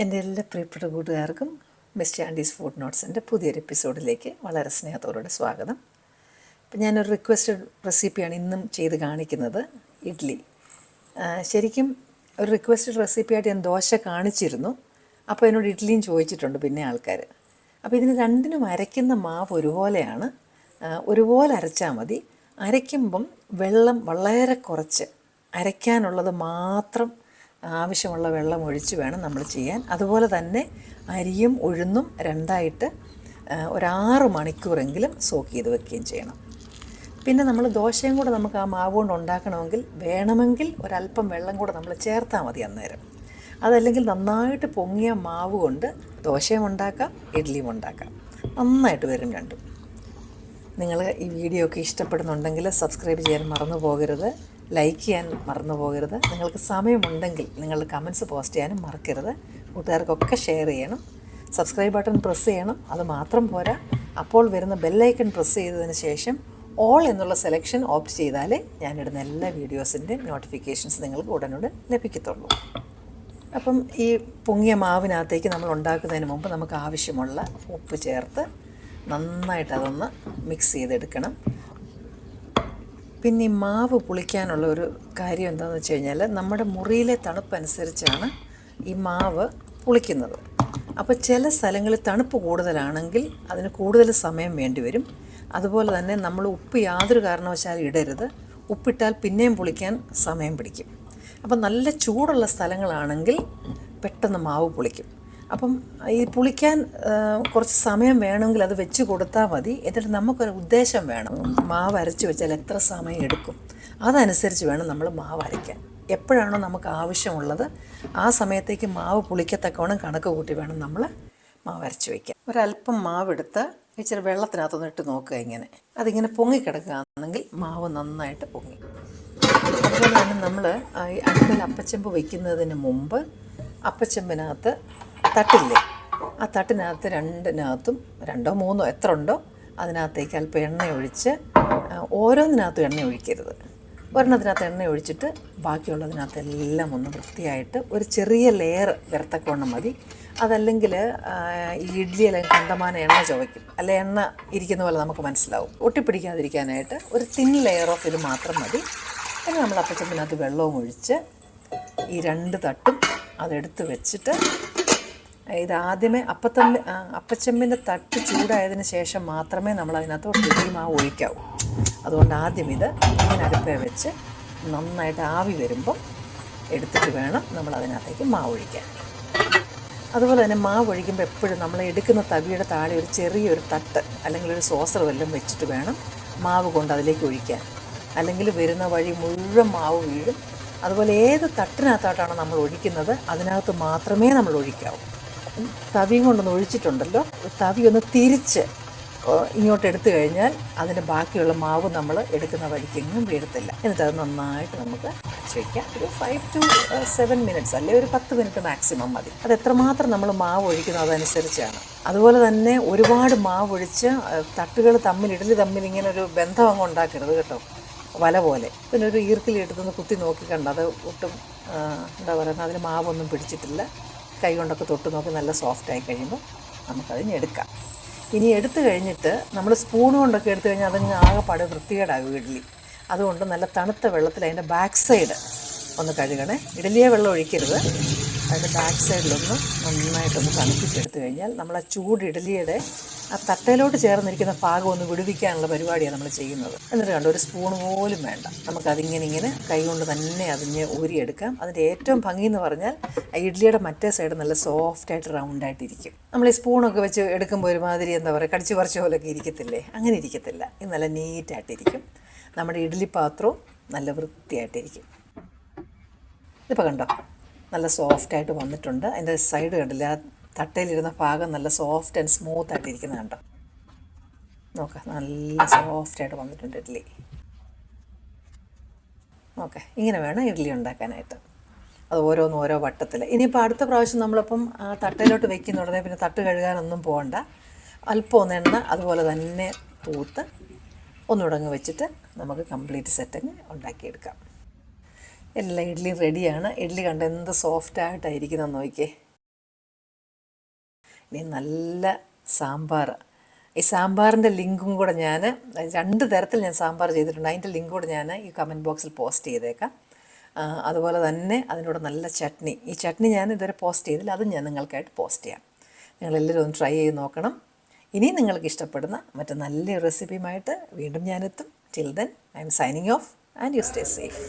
പ്രിയപ്പെട്ട കൂട്ടുകാർക്കും mister Andes food നോട്ട്സിന്റെ പുതിയൊരു എപ്പിസോഡിലേക്ക് വളരെ സ്നേഹത്തോടെ സ്വാഗതം. ഇപ്പം ഞാനൊരു റിക്വസ്റ്റഡ് റെസിപ്പിയാണ് ഇന്നും ചെയ്ത് കാണിക്കുന്നത് ഇഡ്ഡലി ശരിക്കും ഒരു റിക്വസ്റ്റഡ് റെസിപ്പിയായിട്ട് ഞാൻ ദോശ കാണിച്ചിരുന്നു അപ്പോൾ എന്നോട് ഇഡ്ഡലിയും ചോദിച്ചിട്ടുണ്ട് പിന്നെ ആൾക്കാർ അപ്പോൾ ഇതിന് രണ്ടിനും അരയ്ക്കുന്ന മാവ് ഒരുപോലെയാണ്. ഒരുപോലെ അരച്ചാൽ മതി. അരയ്ക്കുമ്പം വെള്ളം വളരെ കുറച്ച് അരയ്ക്കാനുള്ളത് മാത്രം ആവശ്യമുള്ള വെള്ളം ഒഴിച്ച് വേണം നമ്മൾ ചെയ്യാൻ. അതുപോലെ തന്നെ അരിയും ഉഴുന്നും രണ്ടായിട്ട് ഒരാറ് മണിക്കൂറെങ്കിലും സോക്ക് ചെയ്ത് വെക്കുകയും ചെയ്യണം. പിന്നെ നമ്മൾ ദോശയും കൂടെ നമുക്ക് ആ മാവ് കൊണ്ട് ഉണ്ടാക്കണമെങ്കിൽ വേണമെങ്കിൽ ഒരല്പം വെള്ളം കൂടെ നമ്മൾ ചേർത്താൽ മതി അന്നേരം. അതല്ലെങ്കിൽ നന്നായിട്ട് പൊങ്ങിയ മാവ് കൊണ്ട് ദോശയും ഉണ്ടാക്കാം ഇഡ്ഡലിയും ഉണ്ടാക്കാം. നന്നായിട്ട് വരും രണ്ടും. നിങ്ങൾ ഈ വീഡിയോ ഒക്കെ ഇഷ്ടപ്പെടുന്നുണ്ടെങ്കിൽ സബ്സ്ക്രൈബ് ചെയ്യാൻ മറന്നു പോകരുത്. ലൈക്ക് ചെയ്യാൻ മറന്നു പോകരുത്. നിങ്ങൾക്ക് സമയമുണ്ടെങ്കിൽ നിങ്ങൾ കമൻസ് പോസ്റ്റ് ചെയ്യാനും മറക്കരുത്. കൂട്ടുകാർക്കൊക്കെ ഷെയർ ചെയ്യണം. സബ്സ്ക്രൈബ് ബട്ടൺ പ്രസ് ചെയ്യണം. അത് മാത്രം പോരാ. അപ്പോൾ വരുന്ന ബെല്ലൈക്കൺ പ്രസ് ചെയ്തതിന് ശേഷം ഓൾ എന്നുള്ള സെലക്ഷൻ ഓപ്റ്റ് ചെയ്താലേ ഞാനിടുന്ന എല്ലാ വീഡിയോസിന്റെ നോട്ടിഫിക്കേഷൻസ് നിങ്ങൾക്ക് ഉടനുടൻ ലഭിക്കത്തുള്ളൂ. അപ്പം ഈ പൊങ്ങിയ മാവിനകത്തേക്ക് നമ്മൾ ഉണ്ടാക്കുന്നതിന് മുമ്പ് നമുക്ക് ആവശ്യമുള്ള ഉപ്പ് ചേർത്ത് നന്നായിട്ട് അതൊന്ന് മിക്സ് ചെയ്തെടുക്കണം. പിന്നെ ഈ മാവ് പുളിക്കാനുള്ള ഒരു കാര്യം എന്താണെന്ന് വെച്ച് കഴിഞ്ഞാൽ നമ്മുടെ മുറിയിലെ തണുപ്പനുസരിച്ചാണ് ഈ മാവ് പുളിക്കുന്നത്. അപ്പോൾ ചില സ്ഥലങ്ങളിൽ തണുപ്പ് കൂടുതലാണെങ്കിൽ അതിന് കൂടുതൽ സമയം വേണ്ടി വരും. അതുപോലെ തന്നെ നമ്മൾ ഉപ്പ് യാതൊരു കാരണവശാലും ഇടരുത്. ഉപ്പിട്ടാൽ പിന്നെയും പുളിക്കാൻ സമയം പിടിക്കും. അപ്പം നല്ല ചൂടുള്ള സ്ഥലങ്ങളാണെങ്കിൽ പെട്ടെന്ന് മാവ് പുളിക്കും. അപ്പം ഈ പുളിക്കാൻ കുറച്ച് സമയം വേണമെങ്കിൽ അത് വെച്ച് കൊടുത്താൽ മതി. എന്നിട്ട് നമുക്കൊരു ഉദ്ദേശം വേണം. മാവ് അരച്ച് വെച്ചാൽ എത്ര സമയം എടുക്കും? അതനുസരിച്ച് വേണം നമ്മൾ മാവ് അരയ്ക്കാൻ. എപ്പോഴാണോ നമുക്ക് ആവശ്യമുള്ളത് ആ സമയത്തേക്ക് മാവ് പുളിക്കത്തക്കവണ്ണം കണക്ക് കൂട്ടി വേണം നമ്മൾ മാവ് അരച്ച് വയ്ക്കാൻ ഒരല്പം മാവെടുത്ത് ഇച്ചിരി വെള്ളത്തിനകത്തൊന്ന് ഇട്ട് നോക്കുക ഇങ്ങനെ. അതിങ്ങനെ പൊങ്ങിക്കിടക്കുകയാണെങ്കിൽ മാവ് നന്നായിട്ട് പൊങ്ങി. അതുപോലെ തന്നെ നമ്മൾ ഈ അടുപ്പിൽ അപ്പച്ചെമ്പ് വയ്ക്കുന്നതിന് മുമ്പ് അപ്പച്ചെമ്പിനകത്ത് തട്ടില്ലേ? ആ തട്ടിനകത്ത് രണ്ടിനകത്തും രണ്ടോ മൂന്നോ എത്ര ഉണ്ടോ അതിനകത്തേക്ക് അല്പം എണ്ണ ഒഴിച്ച് ഓരോന്നിനകത്തും എണ്ണ ഒഴിക്കരുത് ഒരെണ്ണത്തിനകത്ത് എണ്ണ ഒഴിച്ചിട്ട് ബാക്കിയുള്ളതിനകത്ത് എല്ലാം ഒന്ന് വൃത്തിയായിട്ട് ഒരു ചെറിയ ലെയർ വരത്തക്കവണ്ണം മതി. അതല്ലെങ്കിൽ ഈ അല്ലെങ്കിൽ കണ്ടമാന എണ്ണ ചുവയ്ക്കും. അല്ലെ എണ്ണ ഇരിക്കുന്ന പോലെ നമുക്ക് മനസ്സിലാവും. ഒട്ടിപ്പിടിക്കാതിരിക്കാനായിട്ട് ഒരു തിൻ ലെയർ ഓഫ് ഇത് മാത്രം മതി. പിന്നെ നമ്മൾ അപ്പച്ചപ്പിനകത്ത് വെള്ളവും ഒഴിച്ച് ഈ രണ്ട് തട്ടും അതെടുത്ത് വെച്ചിട്ട് ഇത് ആദ്യമേ അപ്പത്തമ്മ അപ്പച്ചമ്മിന്റെ തട്ട് ചൂടായതിന് ശേഷം മാത്രമേ നമ്മൾ അതിനകത്ത് ഇഡ്ഡലി മാവ് ഒഴിക്കാവൂ. അതുകൊണ്ട് ആദ്യം ഇത് ഇങ്ങനെ അടുപ്പേ വെച്ച് നന്നായിട്ട് ആവി വരുമ്പം എടുത്തിട്ട് വേണം നമ്മൾ അതിനകത്തേക്ക് മാവ് ഒഴിക്കാൻ. അതുപോലെ തന്നെ മാവ് ഒഴിക്കുമ്പോൾ എപ്പോഴും നമ്മൾ എടുക്കുന്ന തവിയുടെ താഴെ ഒരു ചെറിയൊരു തട്ട് അല്ലെങ്കിൽ ഒരു സോസർ വല്ലതും വെച്ചിട്ട് വേണം മാവ് കൊണ്ട് അതിലേക്ക് ഒഴിക്കാൻ. അല്ലെങ്കിൽ വരുന്ന വഴി മുഴുവൻ മാവ് വീഴും. അതുപോലെ ഏത് തട്ടിനകത്തോട്ടാണ് നമ്മൾ ഒഴിക്കുന്നത് അതിനകത്ത് മാത്രമേ നമ്മൾ ഒഴിക്കാവൂ. തവിയും കൊണ്ടൊന്ന് ഒഴിച്ചിട്ടുണ്ടല്ലോ. തവി ഒന്ന് തിരിച്ച് ഇങ്ങോട്ട് എടുത്തു കഴിഞ്ഞാൽ അതിന്റെ ബാക്കിയുള്ള മാവ് നമ്മൾ എടുക്കുന്ന വഴിക്കെങ്ങും വീഴത്തില്ല. എന്നിട്ട് അത് നന്നായിട്ട് നമുക്ക് അടച്ചു വയ്ക്കാം ഒരു ഫൈവ് ടു സെവൻ മിനിറ്റ്സ് അല്ലെ ഒരു പത്ത് മിനിറ്റ് മാക്സിമം മതി. അത് എത്രമാത്രം നമ്മൾ മാവ് ഒഴിക്കുന്നു അതനുസരിച്ചാണ്. അതുപോലെ തന്നെ ഒരുപാട് മാവ് ഒഴിച്ച് തട്ടുകൾ തമ്മിൽ ഇഡലി തമ്മിൽ ഇങ്ങനെ ഒരു ബന്ധം അങ്ങ് ഉണ്ടാക്കരുത് കേട്ടോ. വല പോലെ. പിന്നെ ഒരു ഈർക്കിലി എടുത്തൊന്ന് കുത്തി നോക്കി അത് ഒട്ടും എന്താ പറയുക അതിന് മാവൊന്നും പിടിച്ചിട്ടില്ല. കൈ കൊണ്ടൊക്കെ തൊട്ട് നോക്കി നല്ല സോഫ്റ്റ് ആയി കഴിയുമ്പോൾ നമുക്കതിന് എടുക്കാം. ഇനി എടുത്തു കഴിഞ്ഞിട്ട് നമ്മൾ സ്പൂൺ കൊണ്ടൊക്കെ എടുത്തു കഴിഞ്ഞാൽ അതങ്ങ് ആകെപ്പാട് വൃത്തികേടാകും ഇഡ്ഡലി അതുകൊണ്ട് നല്ല തണുത്ത വെള്ളത്തിൽ അതിന്റെ ബാക്ക് സൈഡ് ഒന്ന് കഴുകണേ. ഇഡലിയെ വെള്ളം ഒഴിക്കരുത്. അതിന്റെ ബാക്ക് സൈഡിലൊന്ന് നന്നായിട്ടൊന്ന് തണുപ്പിച്ചെടുത്തു കഴിഞ്ഞാൽ നമ്മൾ ആ ചൂട് ഇഡലിയുടെ ആ തട്ടയിലോട്ട് ചേർന്നിരിക്കുന്ന ഭാഗം ഒന്ന് വിടുവിക്കാനുള്ള പരിപാടിയാണ് നമ്മൾ ചെയ്യുന്നത്. എന്നിട്ട് കണ്ടോ ഒരു സ്പൂൺ പോലും വേണ്ട. നമുക്കതിങ്ങനെ ഇങ്ങനെ കൈ കൊണ്ട് തന്നെ അതിഞ്ഞ് ഊരിയെടുക്കാം. അതിന്റെ ഏറ്റവും ഭംഗി എന്ന് പറഞ്ഞാൽ ഇഡ്ഡലിയുടെ മറ്റേ സൈഡ് നല്ല സോഫ്റ്റായിട്ട് റൗണ്ടായിട്ടിരിക്കും നമ്മൾ ഈ സ്പൂണൊക്കെ വെച്ച് എടുക്കുമ്പോൾ ഒരുമാതിരി എന്താ പറയുക കടിച്ചു പറിച്ച പോലൊക്കെ ഇരിക്കത്തില്ലേ? അങ്ങനെ ഇരിക്കത്തില്ല. ഇത് നല്ല നീറ്റായിട്ടിരിക്കും നമ്മുടെ ഇഡ്ഡലി പാത്രവും നല്ല വൃത്തിയായിട്ടിരിക്കും ഇതിപ്പോൾ കണ്ടോ നല്ല സോഫ്റ്റായിട്ട് വന്നിട്ടുണ്ട്. അതിന്റെ സൈഡ് കണ്ടില്ല തട്ടയിലിരുന്ന ഭാഗം നല്ല സോഫ്റ്റ് ആൻഡ് സ്മൂത്ത് ആയിട്ട് ഇരിക്കുന്നത് കണ്ടോ? നോക്കാം നല്ല സോഫ്റ്റ് ആയിട്ട് വന്നിട്ടുണ്ട് ഇഡ്ഡലി ഓക്കെ ഇങ്ങനെ വേണം ഇഡ്ഡലി ഉണ്ടാക്കാനായിട്ട്. അത് ഓരോന്ന് ഓരോ വട്ടത്തിൽ ഇനിയിപ്പോൾ അടുത്ത പ്രാവശ്യം നമ്മളിപ്പം തട്ടയിലോട്ട് വെക്കുന്ന ഉടനെ പിന്നെ തട്ട് കഴുകാനൊന്നും പോകണ്ട അല്പം ഒന്ന് എണ്ണ അതുപോലെ തന്നെ തൂത്ത് ഒന്നുടങ്ങ് വെച്ചിട്ട് നമുക്ക് കംപ്ലീറ്റ് സെറ്റങ്ങ് ഉണ്ടാക്കിയെടുക്കാം. എല്ലാം ഇഡ്ഡലിയും റെഡിയാണ് ഇഡ്ഡലി കണ്ട് എന്ത് സോഫ്റ്റായിട്ടായിരിക്കുന്നതെന്ന് നോക്കിയേ. ഇനി നല്ല സാമ്പാർ. ഈ സാമ്പാറിന്റെ ലിങ്കും കൂടെ ഞാൻ രണ്ട് തരത്തിൽ ഞാൻ സാമ്പാർ ചെയ്തിട്ടുണ്ട്. അതിന്റെ ലിങ്ക് കൂടെ ഞാൻ ഈ കമന്റ് ബോക്സിൽ പോസ്റ്റ് ചെയ്തേക്കാം. അതുപോലെ തന്നെ അതിനോട് നല്ല ചട്നി. ഈ ചട്നി ഞാൻ ഇതുവരെ പോസ്റ്റ് ചെയ്തില്ല. അതും ഞാൻ നിങ്ങൾക്കായിട്ട് പോസ്റ്റ് ചെയ്യാം. നിങ്ങളെല്ലാവരും ഒന്ന് ട്രൈ ചെയ്ത് നോക്കണം. ഇനി നിങ്ങൾക്ക് ഇഷ്ടപ്പെടുന്ന മറ്റു നല്ല റെസിപ്പിയുമായിട്ട് വീണ്ടും ഞാനെത്തും. Till then I'm signing off and you stay safe